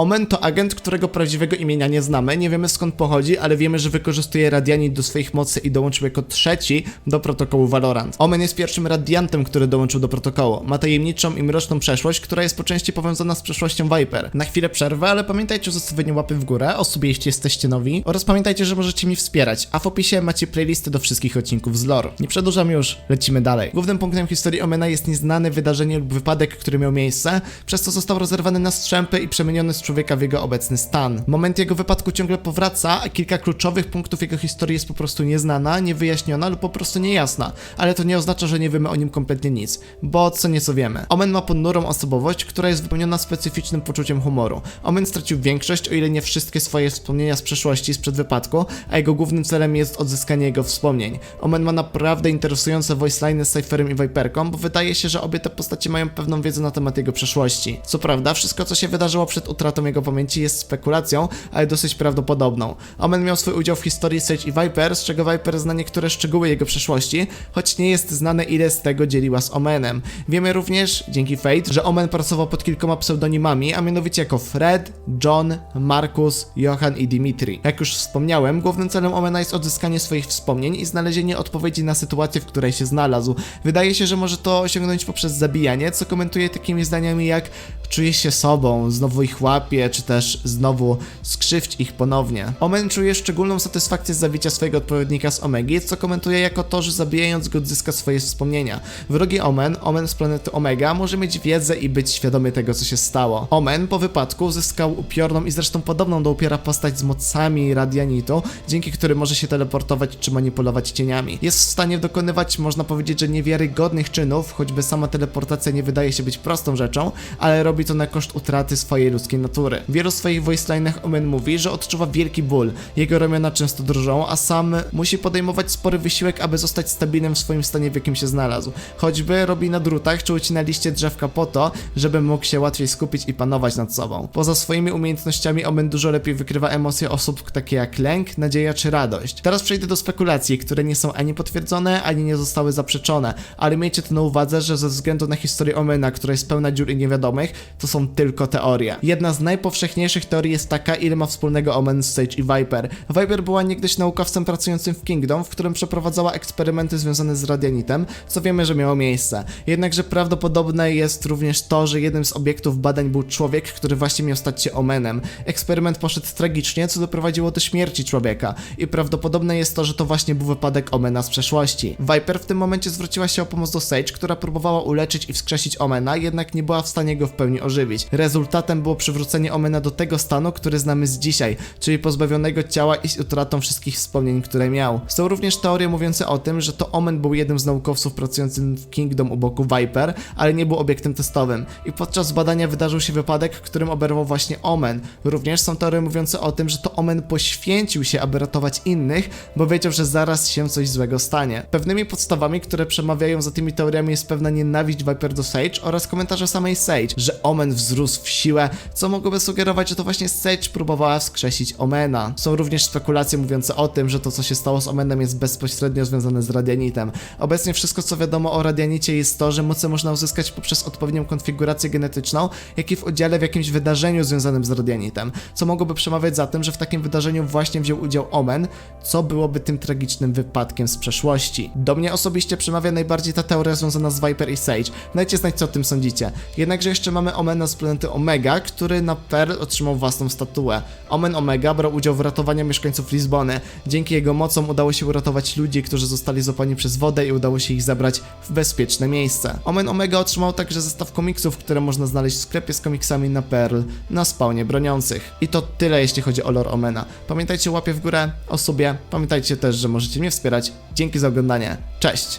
Omen to agent, którego prawdziwego imienia nie znamy, nie wiemy skąd pochodzi, ale wiemy, że wykorzystuje radianit do swoich mocy i dołączył jako trzeci do protokołu Valorant. Omen jest pierwszym radiantem, który dołączył do protokołu. Ma tajemniczą i mroczną przeszłość, która jest po części powiązana z przeszłością Viper. Na chwilę przerwę, ale pamiętajcie o zostawieniu łapy w górę, o sobie jeśli jesteście nowi, oraz pamiętajcie, że możecie mi wspierać, a w opisie macie playlisty do wszystkich odcinków z lore. Nie przedłużam już, lecimy dalej. Głównym punktem historii Omena jest nieznane wydarzenie lub wypadek, który miał miejsce, przez co został rozerwany na strzępy i przemieniony z człowieka w jego obecny stan. Moment jego wypadku ciągle powraca, a kilka kluczowych punktów jego historii jest po prostu nieznana, niewyjaśniona lub po prostu niejasna, ale to nie oznacza, że nie wiemy o nim kompletnie nic, bo co nieco wiemy. Omen ma ponurą osobowość, która jest wypełniona specyficznym poczuciem humoru. Omen stracił większość, o ile nie wszystkie swoje wspomnienia z przeszłości sprzed wypadku, a jego głównym celem jest odzyskanie jego wspomnień. Omen ma naprawdę interesujące voiceliny z Cypherem i Viperką, bo wydaje się, że obie te postacie mają pewną wiedzę na temat jego przeszłości. Co prawda, wszystko co się wydarzyło przed utratą jego pamięci jest spekulacją, ale dosyć prawdopodobną. Omen miał swój udział w historii Sage i Viper, z czego Viper zna niektóre szczegóły jego przeszłości, choć nie jest znane ile z tego dzieliła z Omenem. Wiemy również, dzięki Fate, że Omen pracował pod kilkoma pseudonimami, a mianowicie jako Fred, John, Markus, Johan i Dimitri. Jak już wspomniałem, głównym celem Omena jest odzyskanie swoich wspomnień i znalezienie odpowiedzi na sytuację, w której się znalazł. Wydaje się, że może to osiągnąć poprzez zabijanie, co komentuje takimi zdaniami jak czuje się sobą, znowu ich łapie, czy też znowu skrzywdź ich ponownie. Omen czuje szczególną satysfakcję z zabicia swojego odpowiednika z Omegi, co komentuje jako to, że zabijając go odzyska swoje wspomnienia. Wrogi Omen, Omen z planety Omega, może mieć wiedzę i być świadomy tego, co się stało. Omen po wypadku uzyskał upiorną i zresztą podobną do upiora postać z mocami radianitu, dzięki którym może się teleportować czy manipulować cieniami. Jest w stanie dokonywać, można powiedzieć, że niewiarygodnych czynów, choćby sama teleportacja nie wydaje się być prostą rzeczą, ale robi to na koszt utraty swojej ludzkiej natury. W wielu swoich voiceline'ach Omen mówi, że odczuwa wielki ból, jego ramiona często drżą, a sam musi podejmować spory wysiłek, aby zostać stabilnym w swoim stanie, w jakim się znalazł. Choćby robi na drutach czy ucina liście drzewka po to, żeby mógł się łatwiej skupić i panować nad sobą. Poza swoimi umiejętnościami Omen dużo lepiej wykrywa emocje osób takie jak lęk, nadzieja czy radość. Teraz przejdę do spekulacji, które nie są ani potwierdzone, ani nie zostały zaprzeczone, ale miejcie to na uwadze, że ze względu na historię Omena, która jest pełna dziur i niewiadomych, to są tylko teorie. Jedna z najpowszechniejszych teorii jest taka, ile ma wspólnego Omen z Sage i Viper. Viper była niegdyś naukowcem pracującym w Kingdom, w którym przeprowadzała eksperymenty związane z radianitem, co wiemy, że miało miejsce. Jednakże prawdopodobne jest również to, że jednym z obiektów badań był człowiek, który właśnie miał stać się Omenem. Eksperyment poszedł tragicznie, co doprowadziło do śmierci człowieka i prawdopodobne jest to, że to właśnie był wypadek Omena z przeszłości. Viper w tym momencie zwróciła się o pomoc do Sage, która próbowała uleczyć i wskrzesić Omena, jednak nie była w stanie go w pełni ożywić. Rezultatem było przywrócenie Omena do tego stanu, który znamy z dzisiaj, czyli pozbawionego ciała i z utratą wszystkich wspomnień, które miał. Są również teorie mówiące o tym, że to Omen był jednym z naukowców pracującym w Kingdom u boku Viper, ale nie był obiektem testowym. I podczas badania wydarzył się wypadek, którym oberwał właśnie Omen. Również są teorie mówiące o tym, że to Omen poświęcił się, aby ratować innych, bo wiedział, że zaraz się coś złego stanie. Pewnymi podstawami, które przemawiają za tymi teoriami jest pewna nienawiść Viper do Sage oraz komentarze samej Sage, że Omen wzrósł w siłę, co mogłoby sugerować, że to właśnie Sage próbowała wskrzesić Omena. Są również spekulacje mówiące o tym, że to co się stało z Omenem jest bezpośrednio związane z radianitem. Obecnie wszystko co wiadomo o radianicie jest to, że moce można uzyskać poprzez odpowiednią konfigurację genetyczną, jak i w udziale w jakimś wydarzeniu związanym z radianitem, co mogłoby przemawiać za tym, że w takim wydarzeniu właśnie wziął udział Omen, co byłoby tym tragicznym wypadkiem z przeszłości. Do mnie osobiście przemawia najbardziej ta teoria związana z Viper i Sage. Dajcie znać co o tym sądzicie. Jednakże jeszcze mamy Omena z planety Omega, który na Pearl otrzymał własną statuę. Omen Omega brał udział w ratowaniu mieszkańców Lizbony. Dzięki jego mocom udało się uratować ludzi, którzy zostali złapani przez wodę i udało się ich zabrać w bezpieczne miejsce. Omen Omega otrzymał także zestaw komiksów, które można znaleźć w sklepie z komiksami na Pearl na spawnie broniących. I to tyle jeśli chodzi o lore Omena. Pamiętajcie łapie w górę, o subie, pamiętajcie też, że możecie mnie wspierać. Dzięki za oglądanie. Cześć!